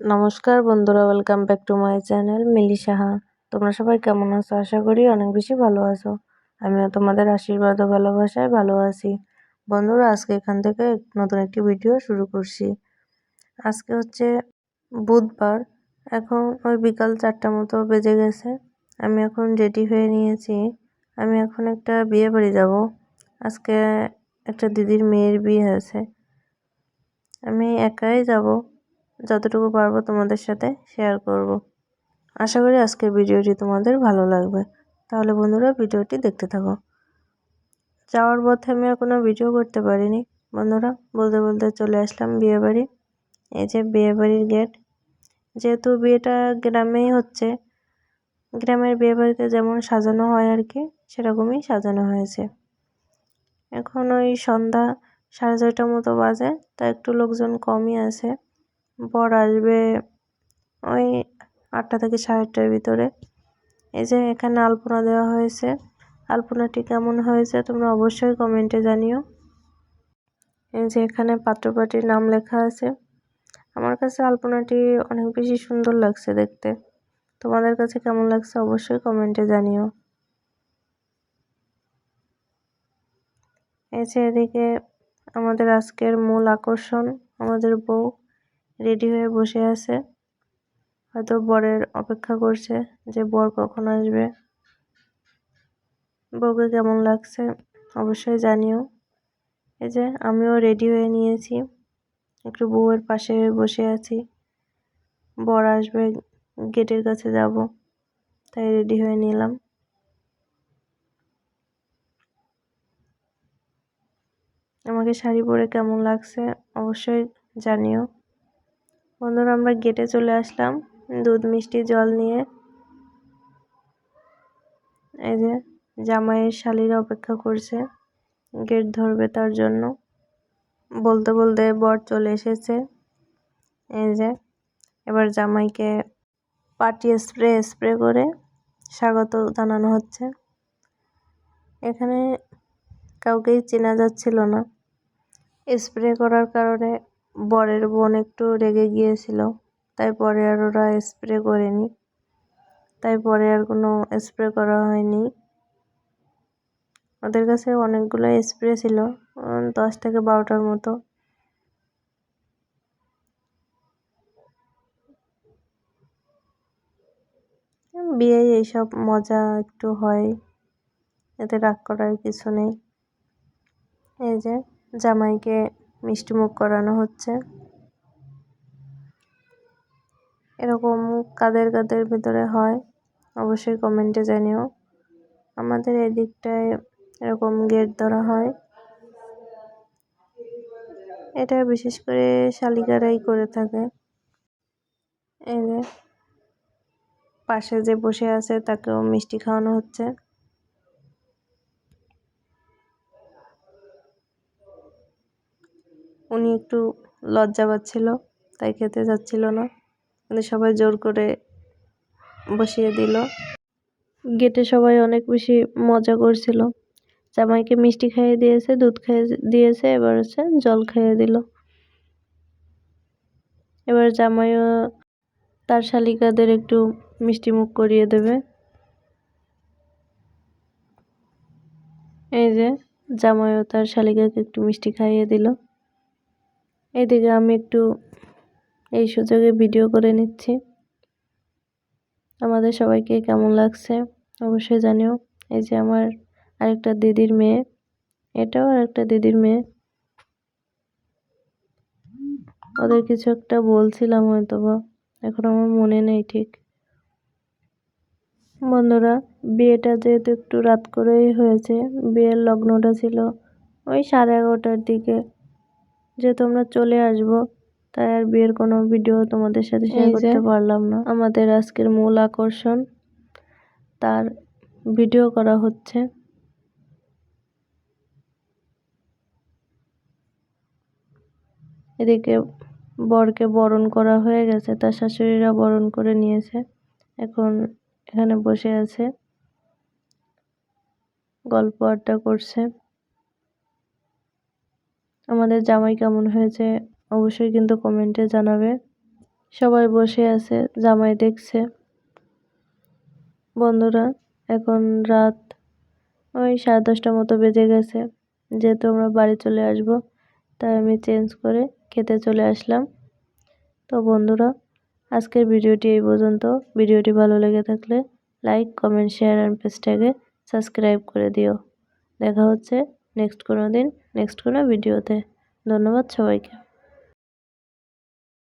নমস্কার বন্ধুরা welcome back to my channel Mili Saha. তোমরা সবাই কেমন আছো? আশা করি অনেক বেশি ভালো আছো। আমিও তোমাদের আশীর্বাদ ও ভালোবাসায় ভালো আছি। বন্ধুরা, আজকে এখান থেকে নতুন একটি ভিডিও শুরু করছি। আজকে হচ্ছে বুধবার, এখন ওই বিকাল চারটা মতো বেজে গেছে। আমি এখন রেডি হয়ে নিয়েছি। আমি এখন একটা বিয়ে বাড়ি যাব। আজকে একটা দিদির মেয়ের বিয়ে আছে আমি একাই যাব। যতটুকু পারব তোমাদের সাথে শেয়ার করব। আশা করি আজকের ভিডিওটি তোমাদের ভালো লাগবে। তাহলে বন্ধুরা, ভিডিওটি দেখতে থাকো। যাওয়ার পথে আমি আর কোনো ভিডিও করতে পারিনি। বন্ধুরা, বলতে বলতে চলে আসলাম বিয়েবাড়ি। এই যে বিয়েবাড়ির গেট যেহেতু বিয়েটা গ্রামেই হচ্ছে, গ্রামের বিয়েবাড়িতে যেমন সাজানো হয় আর কি, সেরকমই সাজানো হয়েছে। এখন ওই সন্ধ্যা সাড়ে ছয়টার মতো বাজে, তা একটু লোকজন কমই আছে। বর আসবে ওই আটটা থেকে সাড়ে আটটার ভিতরে। এই যে এখানে আলপনা দেওয়া হয়েছে। আলপনাটি কেমন হয়েছে তোমরা অবশ্যই কমেন্টে জানিও। এই যে এখানে পাত্রপাটির নাম লেখা আছে। আমার কাছে আলপনাটি অনেক বেশি সুন্দর লাগছে দেখতে। তোমাদের কাছে কেমন লাগছে অবশ্যই কমেন্টে জানিও। এই যে এদিকে আমাদের আজকের মূল আকর্ষণ, আমাদের বউ। রেডি হয়ে বসে আছে। হয়তো বরের অপেক্ষা করছে যে বর কখন আসবে। বউকে কেমন লাগছে অবশ্যই জানিও। এই যে আমিও রেডি হয়ে নিয়েছি। একটু বউয়ের পাশে বসে আছি। বর আসবে, গেটের কাছে যাব, তাই রেডি হয়ে নিলাম। আমাকে শাড়ি পরে কেমন লাগছে অবশ্যই জানিও। বন্ধুরা, আমরা গেটে চলে আসলাম, দুধ মিষ্টি জল নিয়ে। এই যে জামাইয়ের শালিরা অপেক্ষা করছে গেট ধরবে তার জন্য। বলতে বলতে বর চলে এসেছে। এই যে এবার জামাইকে পাটি স্প্রে স্প্রে করে স্বাগত জানানো হচ্ছে। এখানে কাউকেই চেনা যাচ্ছিল না। স্প্রে করার কারণে বরের বোন একটু রেগে গিয়েছিল, তাই পরে আর ওরা স্প্রে করেনি। তাই পরে আর কোনো স্প্রে করা হয়নি। ওদের কাছে অনেকগুলো স্প্রে ছিল দশ থেকে বারোটার মতো। বিয়ে এইসব মজা একটু হয়, এতে রাগ করার কিছু নেই। এই যে জামাইকে মিষ্টিমুখ করানো হচ্ছে। এরকম কাদের কাদের ভেতরে হয়, অবশ্যই কমেন্টে জানিও। আমাদের এদিকটায় এরকম গেট ধরা হয়। এটা বিশেষ করে শালিকারাই করে থাকে। এই যে পাশে যে বসে আছে তাকেও মিষ্টি খাওয়ানো হচ্ছে। উনি একটু লজ্জা পাচ্ছিল, তাই খেতে যাচ্ছিল না। কিন্তু সবাই জোর করে বসিয়ে দিল। গেটে সবাই অনেক বেশি মজা করছিল। জামাইকে মিষ্টি খাইয়ে দিয়েছে, দুধ খাইয়ে দিয়েছে, এবার হচ্ছে জল খাইয়ে দিল। এবার জামাইও তার শালিকাদের একটু মিষ্টি মুখ করিয়ে দেবে। এই যে, জামাইও তার শালিকাকে একটু মিষ্টি খাইয়ে দিল। এইদিকে আমি একটু এই সুযোগে ভিডিও করে নিচ্ছি। আমাদের সবাইকে কেমন লাগছে অবশ্যই জানিও। এই যে আমার আরেকটা দিদির মেয়ে, এটাও আরেকটা দিদির মেয়ে। ওদের কিছু একটা বলছিলাম হয়তো বা এখন আমার মনে নেই ঠিক। বন্ধুরা, বিয়েটা যেহেতু একটু রাত করেই হয়েছে, বিয়ের লগ্নটা ছিল ওই সাড়ে এগারোটার দিকে। যেহেতু আমরা চলে আসব তাই আর বিয়ের কোনো ভিডিও তোমাদের সাথে শেয়ার করতে পারলাম না। আমাদের আজকের মূল আকর্ষণ তার ভিডিও করা হচ্ছে। এদিকে বরকে বরণ করা হয়ে গেছে তার শাশুড়িরা বরণ করে নিয়েছে। এখন এখানে বসে আছে গল্প আড্ডা করছে। আমাদের জামাই কেমন হয়েছে, অবশ্যই কিন্তু কমেন্টে জানাবে। সবাই বসে আছে, জামাই দেখছে। বন্ধুরা, এখন রাত ওই সাড়ে দশটার মতো বেজে গেছে, যেহেতু আমরা বাড়ি চলে আসব, তাই আমি চেঞ্জ করে খেতে চলে আসলাম। তো বন্ধুরা, আজকের ভিডিওটি এই পর্যন্ত। ভিডিওটি ভালো লেগে থাকলে লাইক, কমেন্ট, শেয়ার অ্যান্ড পেজটাকে সাবস্ক্রাইব করে দিও। দেখা হচ্ছে নেক্সট কোনো দিন নেক্সট কোনো ভিডিওতে ধন্যবাদ সবাইকে।